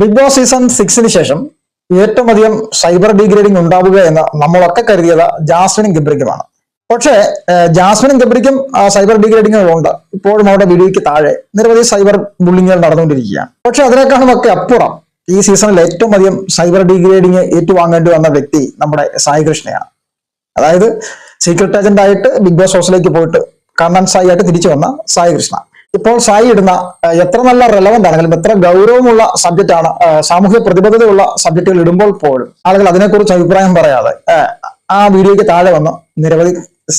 Big boss season സിക്സിന് ശേഷം ഏറ്റവും അധികം സൈബർ ഡീഗ്രേഡിംഗ് ഉണ്ടാവുക എന്ന് നമ്മളൊക്കെ കരുതിയത് ജാസ്മിനും ഗബ്രിക്കുമാണ്. പക്ഷേ ജാസ്മിനും ഗബ്രിക്കും സൈബർ ഡീഗ്രേഡിങ്ങുകളുണ്ട് ഇപ്പോഴും അവിടെ വീഡിയോയ്ക്ക് താഴെ നിരവധി സൈബർ ബുള്ളിങ്ങുകൾ നടന്നുകൊണ്ടിരിക്കുകയാണ്. പക്ഷെ അതിനേക്കാളും ഒക്കെ അപ്പുറം ഈ സീസണിൽ ഏറ്റവും അധികം സൈബർ ഡീഗ്രേഡിംഗ് ഏറ്റുവാങ്ങേണ്ടി വന്ന വ്യക്തി നമ്മുടെ സായി കൃഷ്ണയാണ്. അതായത് സീക്രട്ട് ഏജന്റ് ആയിട്ട് ബിഗ് ബോസ് ഹൗസിലേക്ക് പോയിട്ട് കണ്ണൻ സായി ആയിട്ട് തിരിച്ചു വന്ന സായി കൃഷ്ണ. ഇപ്പോൾ സായി ഇടുന്ന എത്ര നല്ല റെലവന്റ് ആണെങ്കിലും എത്ര ഗൗരവമുള്ള സബ്ജക്റ്റ് ആണ് സാമൂഹ്യ പ്രതിബദ്ധതയുള്ള സബ്ജക്റ്റുകൾ ഇടുമ്പോൾ പോലും. ആളുകൾ അതിനെക്കുറിച്ച് അഭിപ്രായം പറയാതെ ആ, ആ വീഡിയോയ്ക്ക് താഴെ വന്ന് നിരവധി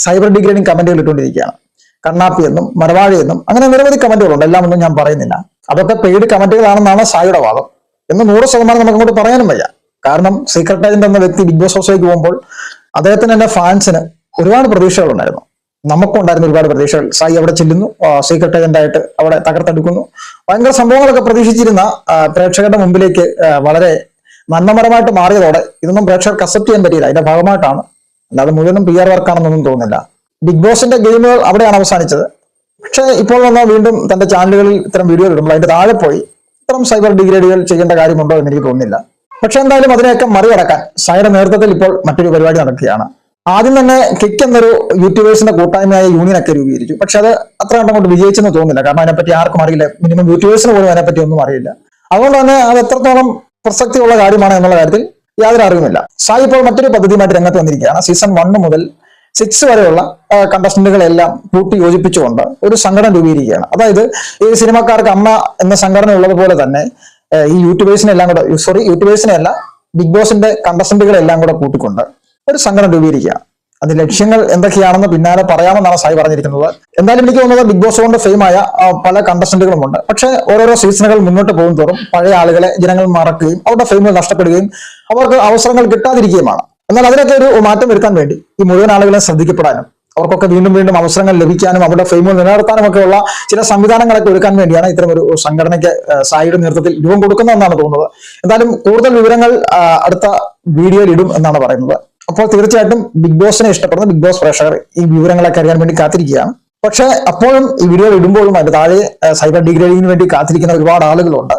സൈബർ ഡിഗ്രേഡിംഗ് കമന്റുകൾ ഇട്ടുകൊണ്ടിരിക്കുകയാണ്. കണ്ണാപ്പി എന്നും മരവാഴി എന്നും അങ്ങനെ നിരവധി കമന്റുകളുണ്ട്. എല്ലാം ഒന്നും ഞാൻ പറയുന്നില്ല. അതൊക്കെ പെയ്ഡ് കമന്റുകളാണെന്നാണ് സായിയുടെ വാദം. എന്ന് നൂറ് ശതമാനം നമുക്ക് അങ്ങോട്ട് പറയാനും വയ്യ. കാരണം സീക്രട്ട് ഏജന്റ് എന്ന വ്യക്തി ബിഗ് ബോസ് ഹൗസിലേക്ക് പോകുമ്പോൾ അദ്ദേഹത്തിന് എന്റെ ഫാൻസിന് ഒരുപാട് പ്രതീക്ഷകളുണ്ടായിരുന്നു. നമുക്കും ഉണ്ടായിരുന്ന ഒരുപാട് പ്രതീക്ഷകൾ. സായി അവിടെ ചെല്ലുന്നു. സീക്രട്ട് ഏജന്റായിട്ട് അവിടെ തകർത്തെടുക്കുന്നു. ഭയങ്കര സംഭവങ്ങളൊക്കെ പ്രതീക്ഷിച്ചിരുന്ന പ്രേക്ഷകരുടെ മുമ്പിലേക്ക് വളരെ നന്മമരമായിട്ട് മാറിയതോടെ ഇതൊന്നും പ്രേക്ഷകർക്ക് അക്സെപ്റ്റ് ചെയ്യാൻ പറ്റിയില്ല. അതിന്റെ ഭാഗമായിട്ടാണ്. അല്ലാതെ മുഴുവനും പി ആർ വർക്കാണെന്നൊന്നും തോന്നുന്നില്ല. ബിഗ് ബോസിന്റെ ഗെയിമുകൾ അവിടെയാണ് അവസാനിച്ചത്. പക്ഷേ ഇപ്പോൾ വന്ന വീണ്ടും തന്റെ ചാനലുകളിൽ ഇത്തരം വീഡിയോ ഇടുമ്പോൾ അതിന്റെ താഴെ പോയി ഇത്തരം സൈബർ ഡിഗ്രേഡുകൾ ചെയ്യേണ്ട കാര്യമുണ്ടോ എന്ന് എനിക്ക് തോന്നുന്നില്ല. പക്ഷെ എന്തായാലും അതിനെയൊക്കെ മറികടക്കാൻ സായുടെ നേതൃത്വത്തിൽ ഇപ്പോൾ മറ്റൊരു പരിപാടി നടക്കുകയാണ്. ആദ്യം തന്നെ കിക്ക് എന്നൊരു യൂട്യൂബേഴ്സിന്റെ കൂട്ടായ്മയായ യൂണിയൻ ഒക്കെ രൂപീകരിച്ചു. പക്ഷെ അത് അത്ര കണ്ടം കൊണ്ട് വിജയിച്ചെന്ന് തോന്നുന്നില്ല. കാരണം അതിനെപ്പറ്റി ആർക്കും അറിയില്ല. മിനിമം യൂട്യൂബേഴ്സിന് പോലും അതിനെപ്പറ്റി ഒന്നും അറിയില്ല. അതുകൊണ്ട് തന്നെ അത് എത്രത്തോളം പ്രസക്തിയുള്ള കാര്യമാണ് എന്നുള്ള കാര്യത്തിൽ യാതൊരു അറിവുമില്ല. സായി ഇപ്പോൾ മറ്റൊരു പദ്ധതിയുമായിട്ട് രംഗത്ത് വന്നിരിക്കുകയാണ്. സീസൺ വൺ മുതൽ സിക്സ് വരെയുള്ള കണ്ടസ്റ്റന്റുകളെല്ലാം കൂട്ടി യോജിപ്പിച്ചുകൊണ്ട് ഒരു സംഘടന രൂപീകരിക്കുകയാണ്. അതായത് ഈ സിനിമക്കാർക്ക് അമ്മ എന്ന സംഘടന ഉള്ളതുപോലെ തന്നെ ഈ യൂട്യൂബേഴ്സിനെല്ലാം കൂടെ സോറി യൂട്യൂബേഴ്സിനെ അല്ല ബിഗ് ബോസിന്റെ കണ്ടസ്റ്റന്റുകളെല്ലാം കൂടെ കൂട്ടിക്കൊണ്ട് ഒരു സംഘടന രൂപീകരിക്കുക. അത് ലക്ഷ്യങ്ങൾ എന്തൊക്കെയാണെന്ന് പിന്നാലെ പറയാമെന്നാണ് സായി പറഞ്ഞിരിക്കുന്നത്. എന്തായാലും എനിക്ക് തോന്നുന്നത് ബിഗ് ബോസ് കൊണ്ട് ഫെയിമായ പല കണ്ടസ്റ്റന്റുകളുമുണ്ട് പക്ഷേ ഓരോരോ സീസണുകൾ മുന്നോട്ട് പോകും തോറും പഴയ ആളുകളെ ജനങ്ങൾ മറക്കുകയും അവരുടെ ഫെയിമുകൾ നഷ്ടപ്പെടുകയും അവർക്ക് അവസരങ്ങൾ കിട്ടാതിരിക്കുകയുമാണ്. എന്നാൽ അതിനൊക്കെ ഒരു മാറ്റം വരുത്താൻ വേണ്ടി ഈ മുഴുവൻ ആളുകളെ ശ്രദ്ധിക്കപ്പെടാനും അവർക്കൊക്കെ വീണ്ടും വീണ്ടും അവസരങ്ങൾ ലഭിക്കാനും അവരുടെ ഫെയിമുകൾ നിലനിർത്താനും ഒക്കെ ഉള്ള ചില സംവിധാനങ്ങളൊക്കെ ഒരുക്കാൻ വേണ്ടിയാണ് ഇത്തരം ഒരു സംഘടനയ്ക്ക് സായിയുടെ നേതൃത്വത്തിൽ രൂപം കൊടുക്കുന്നതെന്നാണ് തോന്നുന്നത്. എന്തായാലും കൂടുതൽ വിവരങ്ങൾ അടുത്ത വീഡിയോയിൽ ഇടും എന്നാണ് പറയുന്നത്. അപ്പോൾ തീർച്ചയായിട്ടും ബിഗ് ബോസിനെ ഇഷ്ടപ്പെടുന്ന ബിഗ് ബോസ് പ്രേക്ഷകർ ഈ വിവരങ്ങളൊക്കെ അറിയാൻ വേണ്ടി കാത്തിരിക്കുകയാണ്. പക്ഷേ അപ്പോഴും ഈ വീഡിയോ ഇടുമ്പോഴും അതിന്റെ താഴെ സൈബർ ഡിഗ്രേഡിങ്ങിന് വേണ്ടി കാത്തിരിക്കുന്ന ഒരുപാട് ആളുകളുണ്ട്.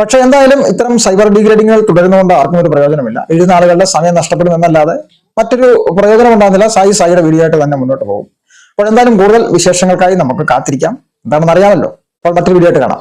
പക്ഷെ എന്തായാലും ഇത്തരം സൈബർ ഡിഗ്രേഡിങ്ങുകൾ തുടരുന്നതുകൊണ്ട് ആർക്കും ഒരു പ്രയോജനമില്ല. എഴുതുന്ന ആളുകളുടെ സമയം നഷ്ടപ്പെടും എന്നല്ലാതെ മറ്റൊരു പ്രയോജനം ഉണ്ടാകുന്നില്ല. സായി സായിയുടെ വീഡിയോ ആയിട്ട് തന്നെ മുന്നോട്ട് പോകും. അപ്പോൾ എന്തായാലും കൂടുതൽ വിശേഷങ്ങൾക്കായി നമുക്ക് കാത്തിരിക്കാം. എന്താണെന്ന് അറിയാമല്ലോ. അപ്പോൾ മറ്റൊരു വീഡിയോ ആയിട്ട് കാണാം.